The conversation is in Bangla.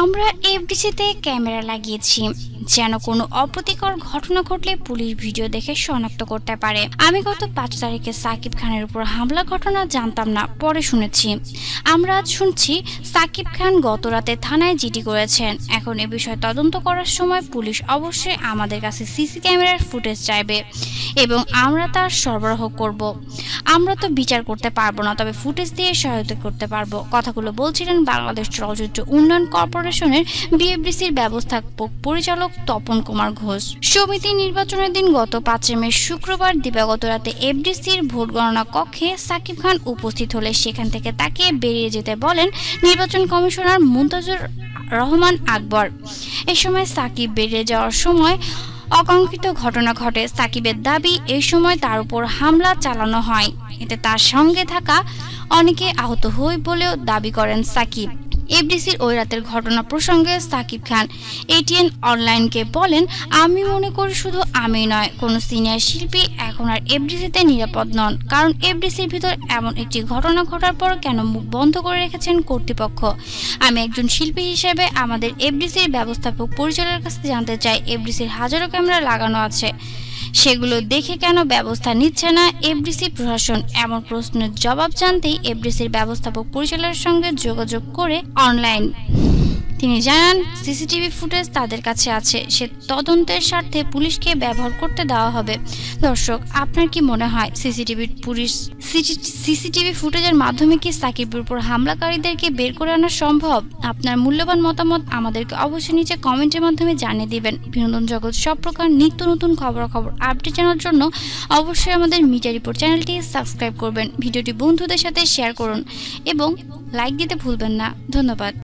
আমরা এফডিসিতে ক্যামেরা লাগিয়েছি। যেন কোনো অপ্রীতিকর ঘটনা ঘটলে পুলিশ ভিডিও দেখে শনাক্ত করতে পারে। আমি গত পাঁচ তারিখে সাকিব খানের উপর হামলা ঘটনা জানতাম না, পরে শুনেছি। আমরা আজ শুনছি, সাকিব খান গত রাতে থানায় জিডি করেছেন। এখন এ বিষয়ে তদন্ত করার সময় পুলিশ অবশ্যই আমাদের কাছে সিসি ক্যামেরার ফুটেজ চাইবে এবং আমরা তার সরবরাহ করব। আমরা তো বিচার করতে পারব না, তবে ফুটেজ দিয়ে সহায়তা করতে পারব। কথাগুলো বলছিলেন বাংলাদেশ চলচ্চিত্র উন্নয়ন কর্পোরেশনের বিএফডিসির ব্যবস্থাপক পরিচালক তপন কুমার ঘোষ। সমিতি নির্বাচনের দিন গত পাঁচই মে শুক্রবার দিবাগত রাতে এফডিসির ভোট গণনা কক্ষে সাকিব খান উপস্থিত হলে সেখান থেকে তাকে বেরিয়ে যেতে বলেন নির্বাচন কমিশনার মুমতাজুর রহমান আকবর। এ সময় সাকিব বেরিয়ে যাওয়ার সময় অকাঙ্ক্ষিত ঘটনা ঘটে। সাকিবের দাবি এই সময় তার উপর হামলা চালানো হয়। এতে তার সঙ্গে থাকা অনেকে আহত হয় বলেও দাবি করেন সাকিব। এফডিসির ওই রাতের ঘটনা প্রসঙ্গে সাকিব খান, এটিএন অনলাইনকে বলেন, আমি মনে করি শুধু আমি নয়, কোনো সিনিয়র শিল্পী এখন আর এফডিসিতে নিরাপদ নন। কারণ এফডিসির ভিতর এমন একটি ঘটনা ঘটার পর কেন মুখ বন্ধ করে রেখেছেন কর্তৃপক্ষ? আমি একজন শিল্পী হিসেবে আমাদের এফডিসির ব্যবস্থাপক পরিচালকের কাছে জানতে চাই, এফডিসির হাজারো ক্যামেরা লাগানো আছে। সেগুলো দেখে কেন ব্যবস্থা নিচ্ছে না এফডিসি প্রশাসন? এমন প্রশ্নের জবাব জানতেই এফডিসির ব্যবস্থাপক পরিচালকের সঙ্গে যোগাযোগ করে অনলাইন তিনি জানান, সিসিটিভি ফুটেজ তাদের কাছে আছে। সে তদন্তের স্বার্থে পুলিশকে ব্যবহার করতে দেওয়া হবে। দর্শক, আপনার কি মনে হয়, সিসিটিভি পুলিশ সিসিটিভি ফুটেজের মাধ্যমে কি সাকিবের উপর হামলাকারীদেরকে বের করে আনা সম্ভব? আপনার মূল্যবান মতামত আমাদেরকে অবশ্যই নিচে কমেন্টের মাধ্যমে জানিয়ে দিবেন। বিনোদন জগৎ সব প্রকার নিত্য নতুন খবরাখবর আপডেট জানার জন্য অবশ্যই আমাদের মিডিয়া রিপোর্ট চ্যানেলটি সাবস্ক্রাইব করবেন। ভিডিওটি বন্ধুদের সাথে শেয়ার করুন এবং লাইক দিতে ভুলবেন না। ধন্যবাদ।